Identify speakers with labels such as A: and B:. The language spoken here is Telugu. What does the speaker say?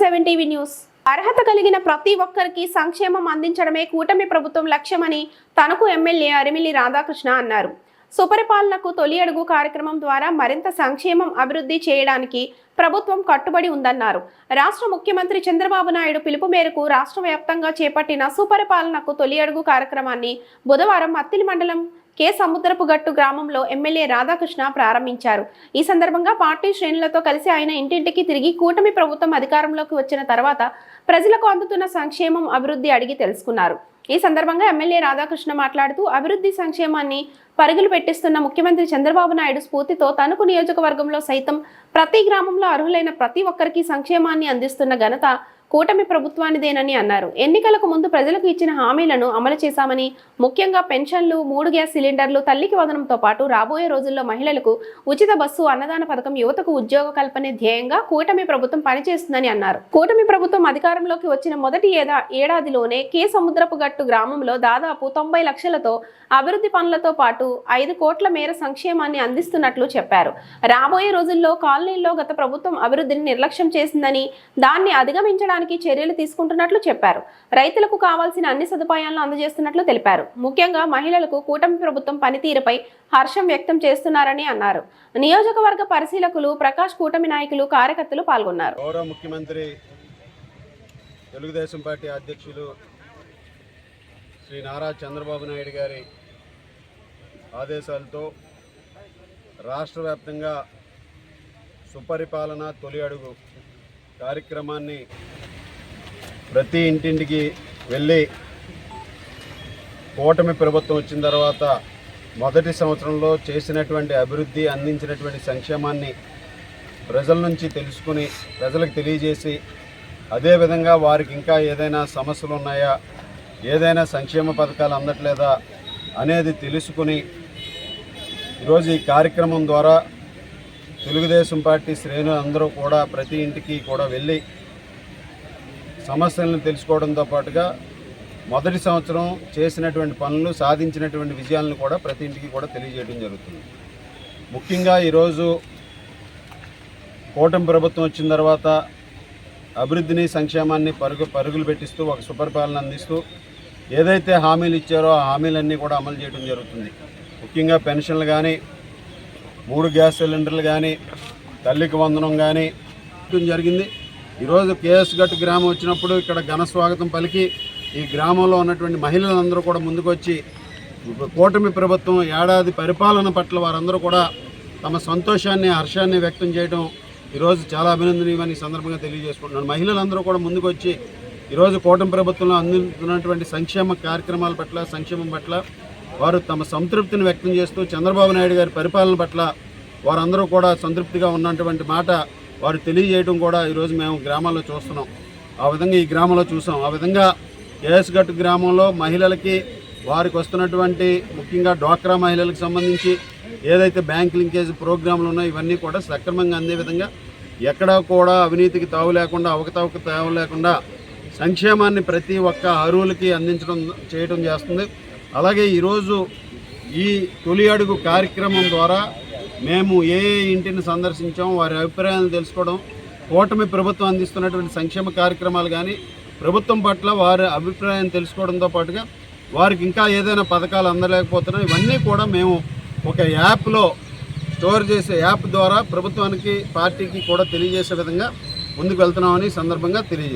A: Seven TV news. అర్హత కలిగిన ప్రతి ఒక్కరికి సంక్షేమం అందించడమే కూటమి ప్రభుత్వం లక్ష్యమని తనకు ఎమ్మెల్యే అరిమిల్లి రాధాకృష్ణ అన్నారు. సుపరిపాలనకు తొలి అడుగు కార్యక్రమం ద్వారా మరింత సంక్షేమం అభివృద్ధి చేయడానికి ప్రభుత్వం కట్టుబడి ఉందన్నారు. రాష్ట్ర ముఖ్యమంత్రి చంద్రబాబు నాయుడు పిలుపు మేరకు రాష్ట్ర వ్యాప్తంగా చేపట్టిన సుపరిపాలనకు తొలి అడుగు కార్యక్రమాన్ని బుధవారం అత్తిలి మండలం కె. సముద్రపుగట్టు గ్రామంలో ఎమ్మెల్యే రాధాకృష్ణ ప్రారంభించారు. ఈ సందర్భంగా పార్టీ శ్రేణులతో కలిసి ఆయన ఇంటింటికి తిరిగి కూటమి ప్రభుత్వం అధికారంలోకి వచ్చిన తర్వాత ప్రజలకు అందుతున్న సంక్షేమం అభివృద్ధి అడిగి తెలుసుకున్నారు. ఈ సందర్భంగా ఎమ్మెల్యే రాధాకృష్ణ మాట్లాడుతూ అభివృద్ధి సంక్షేమాన్ని పరుగులు పెట్టిస్తున్న ముఖ్యమంత్రి చంద్రబాబు నాయుడు స్ఫూర్తితో తణుకు నియోజకవర్గంలో సైతం ప్రతి గ్రామంలో అర్హులైన ప్రతి ఒక్కరికి సంక్షేమాన్ని అందిస్తున్న ఘనత కూటమి ప్రభుత్వానిదేనని అన్నారు. ఎన్నికలకు ముందు ప్రజలకు ఇచ్చిన హామీలను అమలు చేశామని ముఖ్యంగా పెన్షన్లు మూడు గ్యాస్ సిలిండర్లు తల్లికి వదనంతో పాటు రాబోయే రోజుల్లో మహిళలకు ఉచిత బస్సు అన్నదాన పథకం యువతకు ఉద్యోగ కల్పనే ధ్యేయంగా కూటమి ప్రభుత్వం పనిచేస్తుందని అన్నారు. కూటమి ప్రభుత్వం అధికారంలోకి వచ్చిన మొదటి ఏడాదిలోనే కే సముద్రపు గట్టు గ్రామంలో దాదాపు తొంభై లక్షలతో అభివృద్ధి పనులతో పాటు ఐదు కోట్ల మేర సంక్షేమాన్ని అందిస్తున్నట్లు చెప్పారు. రాబోయే రోజుల్లో కాలనీల్లో గత ప్రభుత్వం అభివృద్ధిని నిర్లక్ష్యం చేసిందని దాన్ని అధిగమించడానికి చర్యలు తీసుకుంటున్నట్లు చెప్పారు. రైతులకు కావాల్సిన అన్ని సదుపాయాలను అందజేస్తున్నట్లు తెలిపారు. ముఖ్యంగా మహిళలకు కూటమి ప్రభుత్వం పనితీరుపై హర్షం వ్యక్తం చేస్తున్నారని అన్నారు. నియోజకవర్గ పరిశీలకులు ప్రకాష్ కూటమి నాయకులు కార్యకర్తలు పాల్గొన్నారు.
B: గౌరవ ముఖ్యమంత్రి తెలుగుదేశం పార్టీ అధ్యక్షులు శ్రీ నారా చంద్రబాబు నాయుడు గారి ఆదేశాలతో రాష్ట్ర వ్యాప్తంగా సుపరిపాలన తొలి అడుగు కార్యక్రమాన్ని ప్రతి ఇంటింటికి వెళ్ళి కూటమి ప్రభుత్వం వచ్చిన తర్వాత మొదటి సంవత్సరంలో చేసినటువంటి అభివృద్ధి అందించినటువంటి సంక్షేమాన్ని ప్రజల నుంచి తెలుసుకుని ప్రజలకు తెలియజేసి అదేవిధంగా వారికి ఇంకా ఏదైనా సమస్యలు ఉన్నాయా ఏదైనా సంక్షేమ పథకాలు అందట్లేదా అనేది తెలుసుకుని ఈరోజు ఈ కార్యక్రమం ద్వారా తెలుగుదేశం పార్టీ శ్రేణులు అందరూ కూడా ప్రతి ఇంటికి కూడా వెళ్ళి సమస్యలను తెలుసుకోవడంతో పాటుగా మొదటి సంవత్సరం చేసినటువంటి పనులు సాధించినటువంటి విజయాలను కూడా ప్రతి ఇంటికి కూడా తెలియజేయడం జరుగుతుంది. ముఖ్యంగా ఈరోజు కూటమి ప్రభుత్వం వచ్చిన తర్వాత అభివృద్ధిని సంక్షేమాన్ని పరుగు పరుగులు పెట్టిస్తూ ఒక సుపరిపాలన అందిస్తూ ఏదైతే హామీలు ఇచ్చారో ఆ హామీలన్నీ కూడా అమలు చేయడం జరుగుతుంది. ముఖ్యంగా పెన్షన్లు కానీ మూడు గ్యాస్ సిలిండర్లు కానీ తల్లికి వందనం కానీ జరిగింది. ఈరోజు కేఎస్ గట్ గ్రామం వచ్చినప్పుడు ఇక్కడ ఘన స్వాగతం పలికి ఈ గ్రామంలో ఉన్నటువంటి మహిళలందరూ కూడా ముందుకొచ్చి కూటమి ప్రభుత్వం ఏడాది పరిపాలన పట్ల వారందరూ కూడా తమ సంతోషాన్ని హర్షాన్ని వ్యక్తం చేయడం ఈరోజు చాలా అభినందనీయమని సందర్భంగా తెలియజేసుకుంటున్నాను. మహిళలందరూ కూడా ముందుకొచ్చి ఈరోజు కూటమి ప్రభుత్వంలో అందుతున్నటువంటి సంక్షేమ కార్యక్రమాల పట్ల సంక్షేమం పట్ల వారు తమ సంతృప్తిని వ్యక్తం చేస్తూ చంద్రబాబు నాయుడు గారి పరిపాలన పట్ల వారందరూ కూడా సంతృప్తిగా ఉన్నటువంటి మాట వారు తెలియజేయడం కూడా ఈరోజు మేము గ్రామాల్లో చూస్తున్నాం. ఆ విధంగా ఈ గ్రామంలో చూసాం. ఆ విధంగా కేఎస్గట్టు గ్రామంలో మహిళలకి వారికి వస్తున్నటువంటి ముఖ్యంగా డ్వాక్రా మహిళలకు సంబంధించి ఏదైతే బ్యాంక్ లింకేజ్ ప్రోగ్రాంలు ఉన్నాయో ఇవన్నీ కూడా సక్రమంగా అందే విధంగా ఎక్కడా కూడా అవినీతికి తావు లేకుండా అవకతవక తావు లేకుండా సంక్షేమాన్ని ప్రతి ఒక్క అరువులకి అందించడం చేయడం చేస్తుంది. అలాగే ఈరోజు ఈ తొలి అడుగు కార్యక్రమం ద్వారా మేము ఏ ఇంటిని సందర్శించాం వారి అభిప్రాయాలను తెలుసుకోవడం కూటమి ప్రభుత్వం అందిస్తున్నటువంటి సంక్షేమ కార్యక్రమాలు కానీ ప్రభుత్వం పట్ల వారి అభిప్రాయం తెలుసుకోవడంతో పాటుగా వారికి ఇంకా ఏదైనా పథకాలు అందలేకపోతున్నాయి ఇవన్నీ కూడా మేము ఒక యాప్లో స్టోర్ చేసే యాప్ ద్వారా ప్రభుత్వానికి పార్టీకి కూడా తెలియజేసే విధంగా ముందుకు వెళ్తున్నామని సందర్భంగా తెలియజేస్తాం